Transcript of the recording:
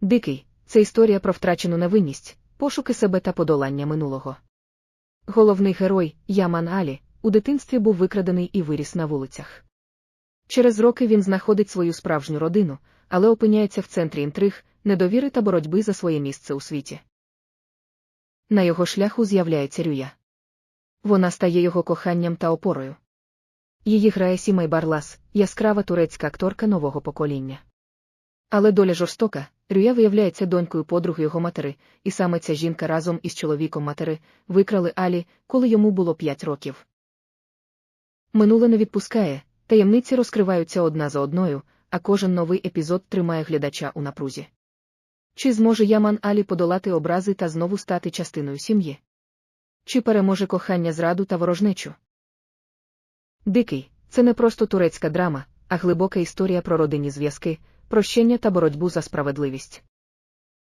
Дикий це історія про втрачену невинність, пошуки себе та подолання минулого. Головний герой, Яман Алі, у дитинстві був викрадений і виріс на вулицях. Через роки він знаходить свою справжню родину, але опиняється в центрі інтриг, недовіри та боротьби за своє місце у світі. На його шляху з'являється Рюя. Вона стає його коханням та опорою. Її грає Сімей Барлас, яскрава турецька акторка нового покоління. Але доля жорстока, Рюя виявляється донькою подруги його матери, і саме ця жінка разом із чоловіком матери викрали Алі, коли йому було 5 років. Минуле не відпускає, таємниці розкриваються одна за одною, а кожен новий епізод тримає глядача у напрузі. Чи зможе Яман Алі подолати образи та знову стати частиною сім'ї? Чи переможе кохання зраду та ворожнечу? Дикий це не просто турецька драма, а глибока історія про родинні зв'язки, прощення та боротьбу за справедливість.